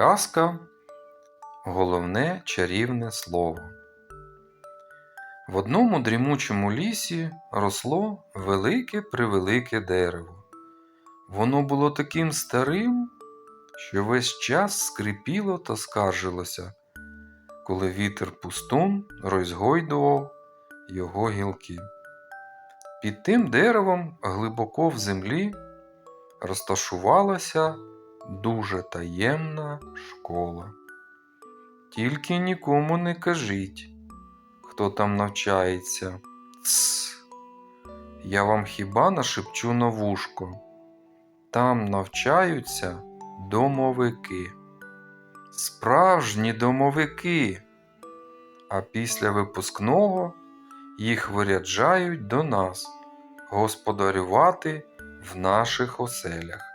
Казка Головне чарівне слово. В одному дрімучому лісі росло велике превелике дерево. Воно було таким старим, що весь час скрипіло та скаржилося, коли вітер пустун розгойдував його гілки. Під тим деревом глибоко в землі розташувалася дуже таємна школа. Тільки нікому не кажіть, хто там навчається. Тс. Я вам хіба нашепчу на вушко. Там навчаються домовики. Справжні домовики. А після випускного їх виряджають до нас господарювати в наших оселях.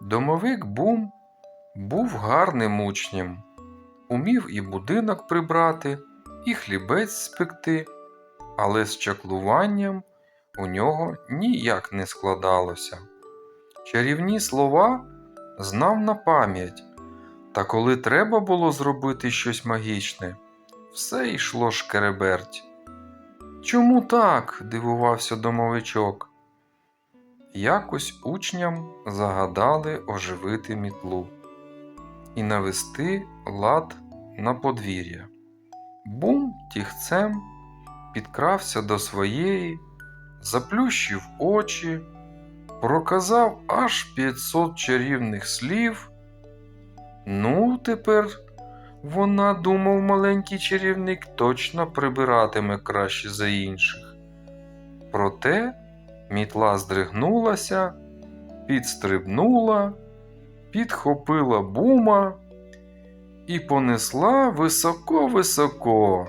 Домовик Бум був гарним учнем, умів і будинок прибрати, і хлібець спекти, але з чаклуванням у нього ніяк не складалося. Чарівні слова знав на пам'ять, та коли треба було зробити щось магічне, все йшло шкереберть. Чому так? дивувався домовичок. Якось учням загадали оживити мітлу і навести лад на подвір'я. Бум тігцем підкрався до своєї, заплющив очі, проказав аж 500 чарівних слів. Ну, тепер вона, думав маленький чарівник, точно прибиратиме краще за інших. Проте Мітла здригнулася, підстрибнула, підхопила бума і понесла високо-високо.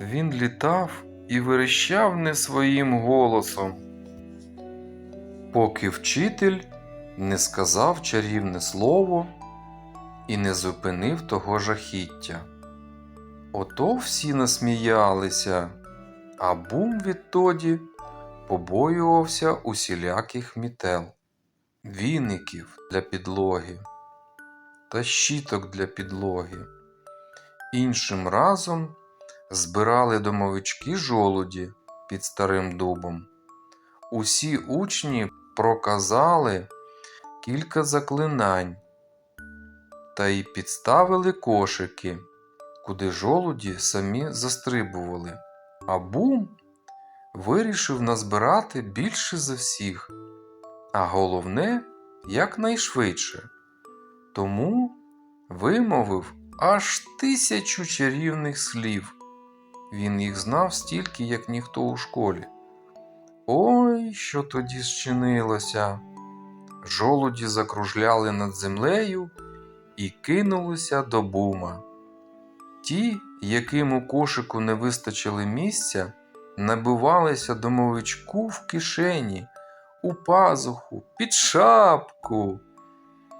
Він літав і верещав не своїм голосом, поки вчитель не сказав чарівне слово і не зупинив того жахіття. Ото всі насміялися, а бум відтоді побоювався усіляких мітел, віників для підлоги та щіток для підлоги. Іншим разом збирали домовички жолуді під старим дубом. Усі учні проказали кілька заклинань та й підставили кошики, куди жолуді самі застрибували, а бум вирішив назбирати більше за всіх, а головне якнайшвидше. Тому вимовив аж тисячу чарівних слів. Він їх знав стільки, як ніхто у школі. Ой, що тоді зчинилося. Жолуді закружляли над землею і кинулися до бума. Ті, яким у кошику не вистачило місця, набивалися домовичку в кишені, у пазуху, під шапку.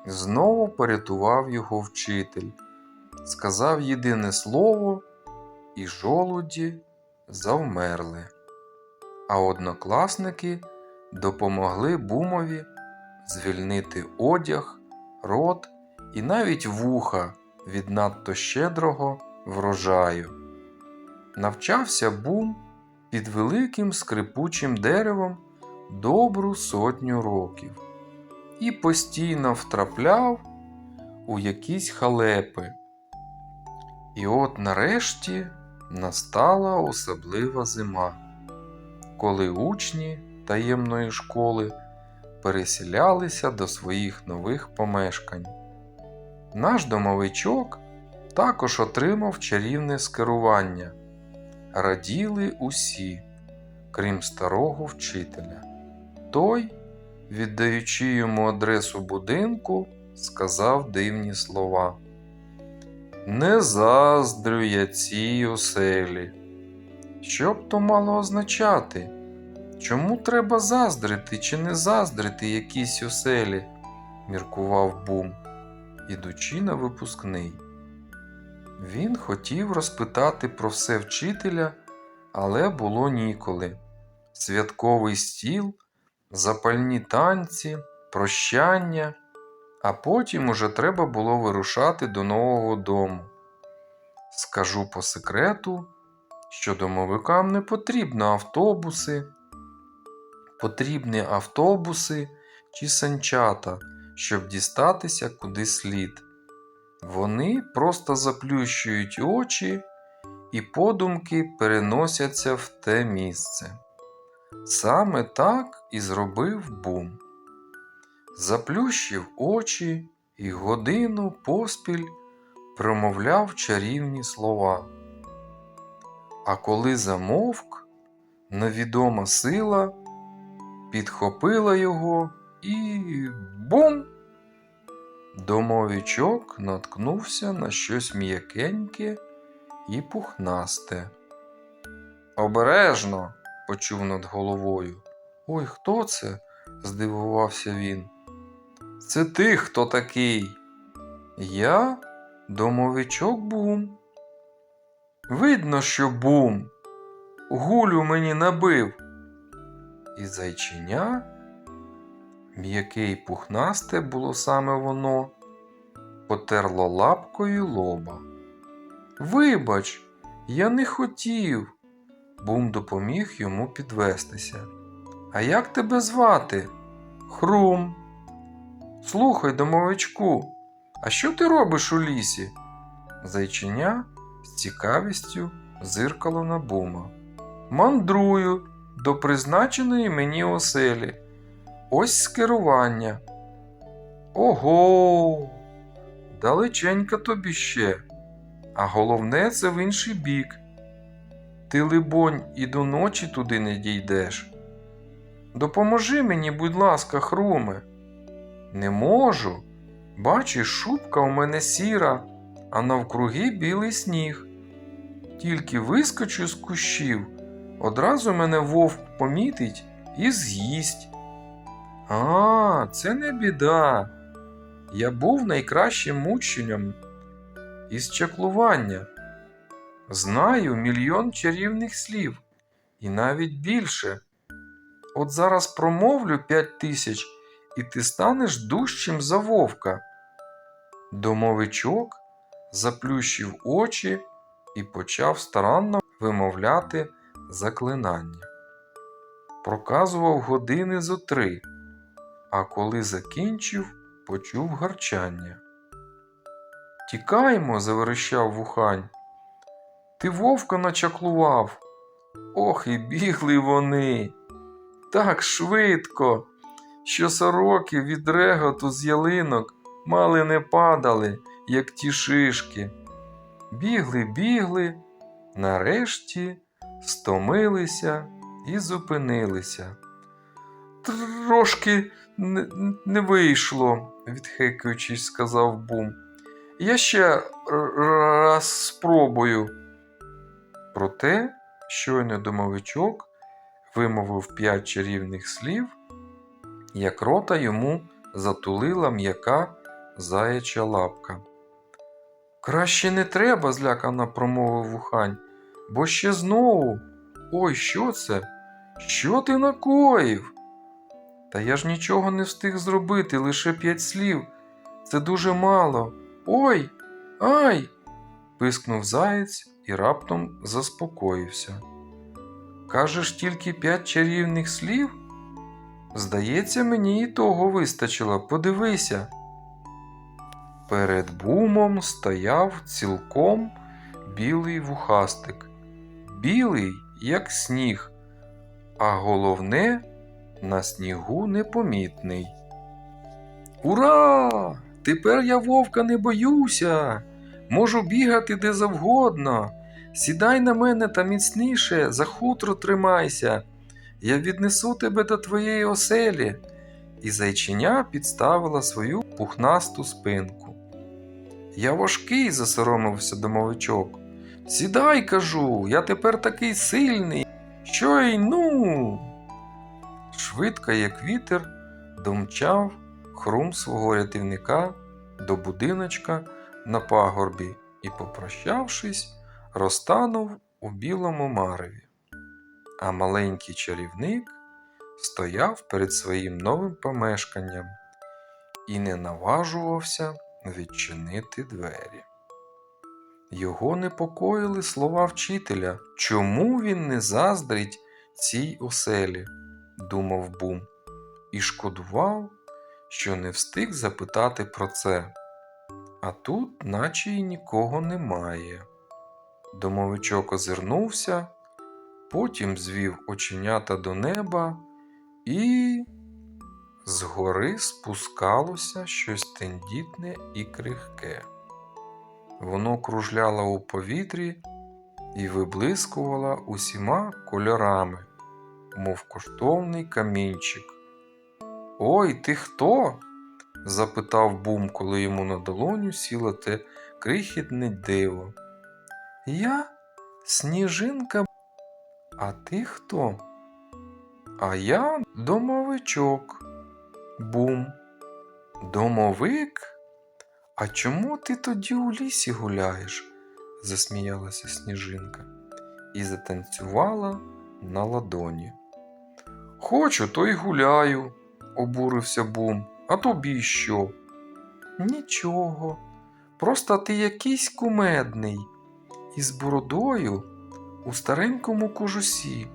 Знову порятував його вчитель, сказав єдине слово, і жолуді завмерли. А однокласники допомогли бумові звільнити одяг, рот і навіть вуха від надто щедрого врожаю. Навчався бум під великим скрипучим деревом добру сотню років і постійно втрапляв у якісь халепи. І от нарешті настала особлива зима, коли учні таємної школи переселялися до своїх нових помешкань. Наш домовичок також отримав чарівне скерування. Раділи усі, крім старого вчителя. Той, віддаючи йому адресу будинку, сказав дивні слова. Не заздрю я цій оселі. Що б то мало означати? Чому треба заздрити чи не заздрити якійсь оселі? міркував Бум, ідучи на випускний. Він хотів розпитати про все вчителя, але було ніколи. Святковий стіл, запальні танці, прощання, а потім уже треба було вирушати до нового дому. Скажу по секрету, що домовикам не потрібно автобуси, потрібні автобуси чи санчата, щоб дістатися куди слід. Вони просто заплющують очі і подумки переносяться в те місце. Саме так і зробив бум. Заплющив очі і годину поспіль промовляв чарівні слова. А коли замовк, невідома сила підхопила його і бум! Домовичок наткнувся на щось м'якеньке і пухнасте. Обережно, почув над головою. Ой, хто це? здивувався він. Це ти хто такий? Я домовичок бум. Видно, що бум. Гулю мені набив. І зайчиня, м'яке й пухнасте було саме воно, потерло лапкою лоба. Вибач, я не хотів. Бум допоміг йому підвестися. А як тебе звати? Хрум. Слухай, домовичку, а що ти робиш у лісі? Зайчиня з цікавістю зиркало на бума. Мандрую до призначеної мені оселі. Ось скерування. Ого, далеченько тобі ще, а головне це в інший бік. Ти, либонь, і до ночі туди не дійдеш. Допоможи мені, будь ласка, хруме. Не можу. Бачиш, шубка у мене сіра, а навкруги білий сніг. Тільки вискочу з кущів, одразу мене вовк помітить і з'їсть. А, це не біда. Я був найкращим мученням із чаклування. Знаю мільйон чарівних слів, і навіть більше. От зараз промовлю п'ять тисяч, і ти станеш дужчим за вовка. Домовичок заплющив очі і почав старанно вимовляти заклинання. Проказував години зо три, а коли закінчив, почув гарчання. Тікаймо, заверещав вухань. Ти вовка начаклував. Ох, і бігли вони. Так швидко, що сороки від реготу з ялинок мали не падали, як ті шишки. Бігли, бігли, нарешті стомилися і зупинилися. Трошки не, не вийшло, відхекуючись, сказав Бум. Я ще раз спробую. Проте, щойно домовичок вимовив п'ять чарівних слів, як рота йому затулила м'яка заяча лапка. Краще не треба, злякано промовив вухань, бо ще знову. Ой, що це? Що ти накоїв? Та я ж нічого не встиг зробити, лише п'ять слів. Це дуже мало. Ой, ай! пискнув заєць і раптом заспокоївся. Кажеш тільки п'ять чарівних слів? Здається, мені і того вистачило, подивися. Перед бумом стояв цілком білий вухастик, білий, як сніг, а головне, на снігу непомітний. Ура! Тепер я вовка не боюся. Можу бігати де завгодно. Сідай на мене та міцніше, за хутро тримайся. Я віднесу тебе до твоєї оселі. І зайчиня підставила свою пухнасту спинку. Я важкий, засоромився домовичок. Сідай, кажу, я тепер такий сильний, що й ну. Швидко, як вітер, домчав хрум свого рятівника до будиночка на пагорбі і, попрощавшись, розтанув у білому мареві. А маленький чарівник стояв перед своїм новим помешканням і не наважувався відчинити двері. Його непокоїли слова вчителя. Чому він не заздрить цій оселі? Думав Бум, і шкодував, що не встиг запитати про це. А тут, наче й нікого немає. Домовичок озирнувся, потім звів оченята до неба і згори спускалося щось тендітне і крихке. Воно кружляло у повітрі і виблискувало усіма кольорами, мов коштовний камінчик. Ой, ти хто? запитав Бум, коли йому на долоню сіло те крихітне диво. Я сніжинка. А ти хто? А я домовичок. Бум. Домовик? А чому ти тоді у лісі гуляєш? засміялася сніжинка і затанцювала на ладоні. Хочу, то й гуляю, обурився Бум. А тобі що? Нічого. Просто ти якийсь кумедний, із бородою у старенькому кожусі.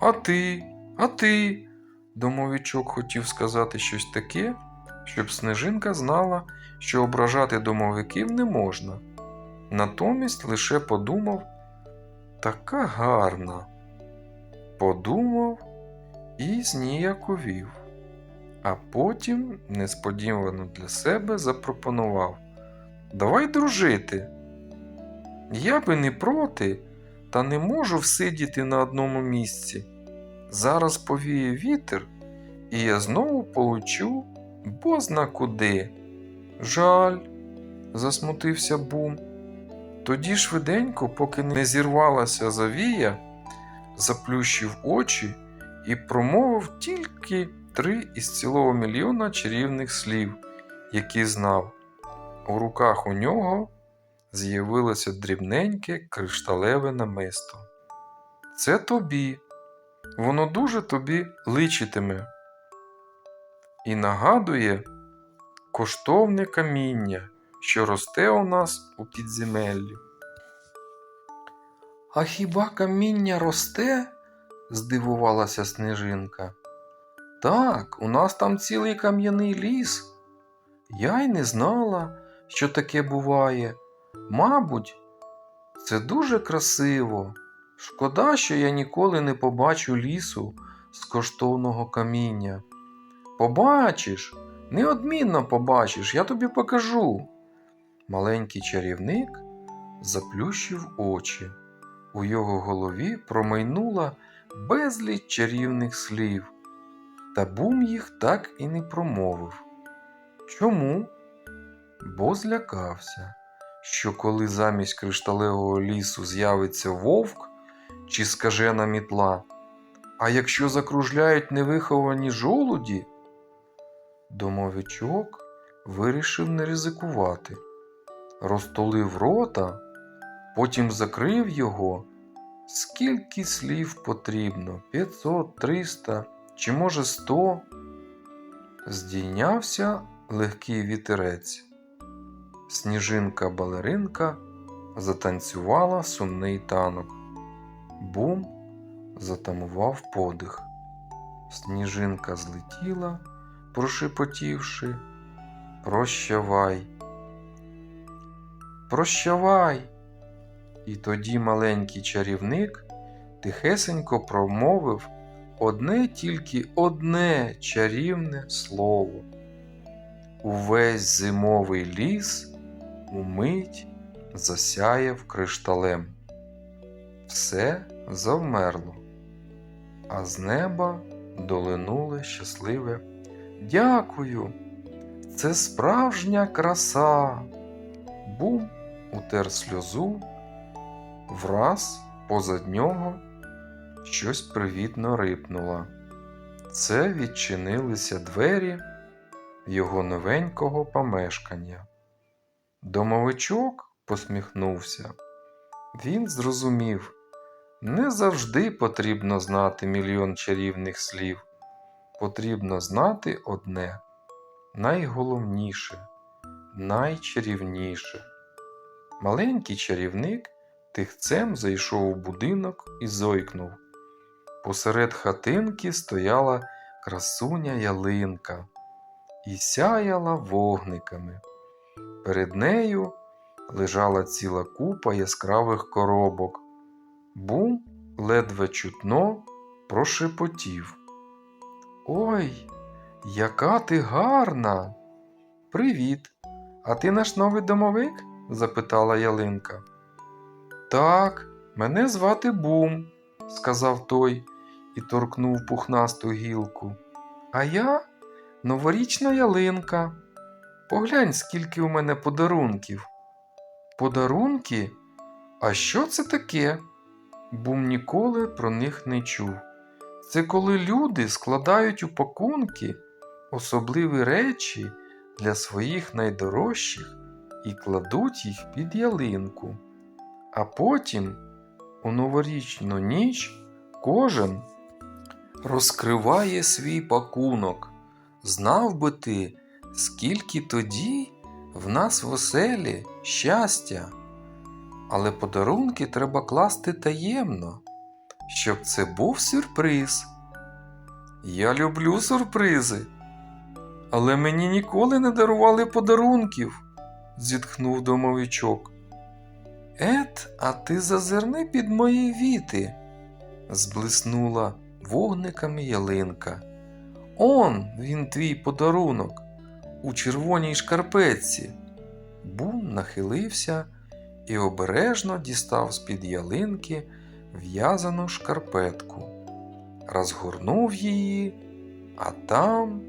А ти, а ти, домовичок хотів сказати щось таке, щоб Снежинка знала, що ображати домовиків не можна. Натомість лише подумав така гарна. Подумав і зніяковів, а потім несподівано для себе запропонував Давай дружити. Я би не проти, та не можу всидіти на одному місці. Зараз повіє вітер, і я знову полечу бозна куди. Жаль, засмутився Бум. Тоді швиденько, поки не зірвалася завія, заплющив очі і промовив тільки три із цілого мільйона чарівних слів, які знав. У руках у нього з'явилося дрібненьке кришталеве намисто. Це тобі, воно дуже тобі личитиме і нагадує коштовне каміння, що росте у нас у підземеллі. А хіба каміння росте? Здивувалася Снежинка. Так, у нас там цілий кам'яний ліс. Я й не знала, що таке буває. Мабуть, це дуже красиво. Шкода, що я ніколи не побачу лісу з коштовного каміння. Побачиш, неодмінно побачиш, я тобі покажу. Маленький чарівник заплющив очі. У його голові промайнула безліч чарівних слів, та бум їх так і не промовив. Чому? Бо злякався, що коли замість кришталевого лісу з'явиться вовк чи скажена мітла, а якщо закружляють невиховані жолуді, домовичок вирішив не ризикувати, розтулив рота, потім закрив його. Скільки слів потрібно? 500, 300 чи може 100? Здійнявся легкий вітерець. Сніжинка балеринка затанцювала сумний танок. Бум затамував подих. Сніжинка злетіла, прошепотівши Прощавай. Прощавай. І тоді маленький чарівник тихесенько промовив одне тільки одне чарівне слово. Увесь зимовий ліс умить засяяв кришталем. Все завмерло, а з неба долинуле щасливе Дякую, це справжня краса. Бум утер сльозу, враз позад нього щось привітно рипнуло. Це відчинилися двері його новенького помешкання. Домовичок посміхнувся. Він зрозумів, не завжди потрібно знати мільйон чарівних слів. Потрібно знати одне найголовніше, найчарівніше. Маленький чарівник тихцем зайшов у будинок і зойкнув. Посеред хатинки стояла красуня ялинка і сяяла вогниками. Перед нею лежала ціла купа яскравих коробок. Бум ледве чутно прошепотів. Ой, яка ти гарна! Привіт! А ти наш новий домовик? запитала ялинка. Так, мене звати Бум, сказав той і торкнув пухнасту гілку. А я новорічна ялинка. Поглянь, скільки у мене подарунків. Подарунки? А що це таке? Бум ніколи про них не чув. Це коли люди складають у пакунки особливі речі для своїх найдорожчих і кладуть їх під ялинку. А потім, у новорічну ніч, кожен розкриває свій пакунок. Знав би ти, скільки тоді в нас в оселі щастя. Але подарунки треба класти таємно, щоб це був сюрприз. Я люблю сюрпризи, але мені ніколи не дарували подарунків, зітхнув домовичок. Ет, а ти зазирни під мої віти, зблиснула вогниками ялинка. Он він твій подарунок у червоній шкарпетці. Бум нахилився і обережно дістав з-під ялинки в'язану шкарпетку, розгорнув її, а там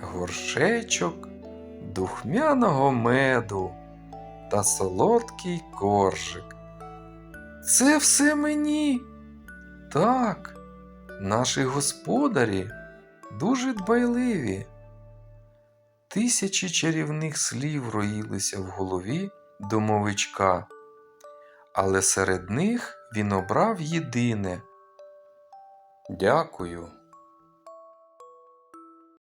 горшечок духмяного меду та солодкий коржик. Це все мені. Так, наші господарі дуже дбайливі. Тисячі чарівних слів роїлися в голові домовичка, але серед них він обрав єдине. Дякую.